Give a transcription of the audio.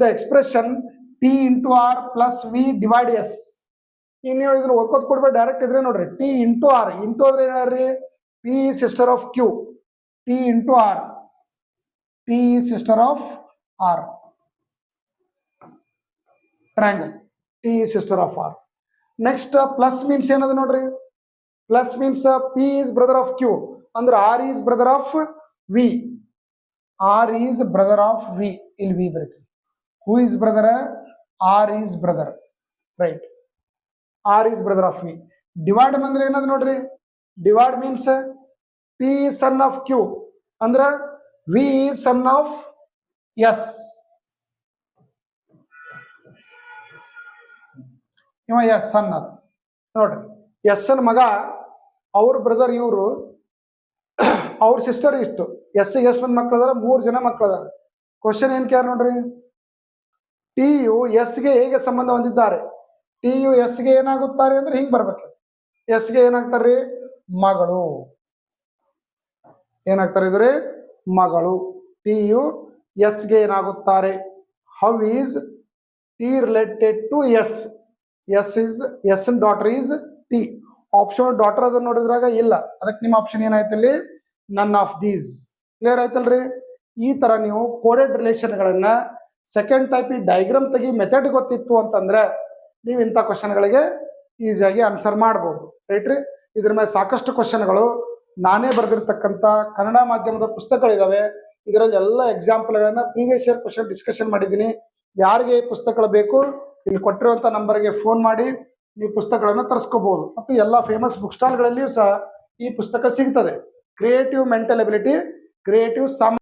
The expression T into R plus V divide S ಇನ್ನು ಇದನ್ನ ಓದ್ಕೋದ್ ಕೊಡ್ಬೇಡಿ ಡೈರೆಕ್ಟ್ ಇದ್ರೆ ನೋಡ್ರಿ. ಟಿ ಇಂಟು ಆರ್ ಇಂಟು ಅಂದ್ರೆ ಏನಾರ್ರಿ? P sister of Q T into R T sister of R triangle T sister of R next plus means ಏನದ ನೋಡ್ರಿ? Plus means P is brother of Q ಅಂದ್ರೆ R is brother of V R is brother of V ಇಲ್ಲಿ V ಬರೀತೀವಿ. Who is brother R is brother right R is brother of V divide ಬಂದ್ರೆ ಏನದ ನೋಡ್ರಿ? Divide means P son of Q ಅಂದ್ರ V son of S ಇವ S son ಅದ. ನೋಡ್ರಿ. S ಅನ್ ಮಗ, ಅವ್ರ ಬ್ರದರ್ ಇವರು, ಅವ್ರ ಸಿಸ್ಟರ್ ಇಷ್ಟು. ಎಸ್ ಎಷ್ಟು ಮಂದಿ ಮಕ್ಳು ಅದಾರ? ಮೂರು ಜನ ಮಕ್ಳು ಅದಾರ. ಕ್ವಶನ್ ಏನ್ ಕೇರ್ ನೋಡ್ರಿ? ಟಿ ಯು ಎಸ್ಗೆ ಹೇಗೆ ಸಂಬಂಧ ಹೊಂದಿದ್ದಾರೆ? ಟಿ ಯು ಎಸ್ಗೆ ಏನಾಗುತ್ತಾರೆ ಅಂದ್ರೆ ಹಿಂಗೆ ಬರ್ಬೇಕು ಎಸ್ಗೆ ಏನಾಗ್ತಾರ್ರಿ ಮಗಳು. ಏನಾಗ್ತಾರೆ ಇದ್ರೆ? ಮಗಳು. ಟಿ ಯು ಎಸ್ಗೆ ಏನಾಗುತ್ತಾರೆ? How is T related to S S is S daughter is T option daughter ಅದನ್ನ ನೋಡಿದ್ರಾಗ ಇಲ್ಲ. ಅದಕ್ಕೆ ನಿಮ್ಮ ಆಪ್ಷನ್ ಏನಾಯ್ತು ಇಲ್ಲಿ? None of these clear ಆಯ್ತಲ್ರಿ? ಈ ತರ ನೀವು ಕೋಡೆಡ್ ರಿಲೇಷನ್ಗಳನ್ನ ಸೆಕೆಂಡ್ ಟೈಪ್ ಈ ಡೈಗ್ರಾಮ್ ತೆಗಿ ಮೆಥಡ್ ಗೊತ್ತಿತ್ತು ಅಂತಂದ್ರೆ ನೀವು ಇಂಥ ಕ್ವಶನ್ಗಳಿಗೆ ಈಸಿಯಾಗಿ ಆನ್ಸರ್ ಮಾಡ್ಬೋದು ರೈಟ್ ರೀ? ಇದ್ರ ಮೇಲೆ ಸಾಕಷ್ಟು ಕ್ವಶನ್ಗಳು ನಾನೇ ಬರೆದಿರ್ತಕ್ಕಂಥ ಕನ್ನಡ ಮಾಧ್ಯಮದ ಪುಸ್ತಕಗಳಿದಾವೆ. ಇದರಲ್ಲಿ ಎಲ್ಲ ಎಕ್ಸಾಂಪಲ್ಗಳನ್ನ ಪ್ರೀವಿಯಸ್ ಇಯರ್ ಕ್ವಶನ್ ಡಿಸ್ಕಷನ್ ಮಾಡಿದ್ದೀನಿ. ಯಾರಿಗೆ ಈ ಪುಸ್ತಕಗಳು ಬೇಕು? ಇಲ್ಲಿ ಕೊಟ್ಟಿರುವಂಥ ನಂಬರ್ಗೆ ಫೋನ್ ಮಾಡಿ ನೀವು ಪುಸ್ತಕಗಳನ್ನು ತರಿಸ್ಕೋಬಹುದು ಮತ್ತು ಎಲ್ಲ ಫೇಮಸ್ ಬುಕ್ ಸ್ಟಾಲ್ಗಳಲ್ಲಿಯೂ ಸಹ ಈ ಪುಸ್ತಕ ಸಿಗ್ತದೆ. Creative mental ability creative some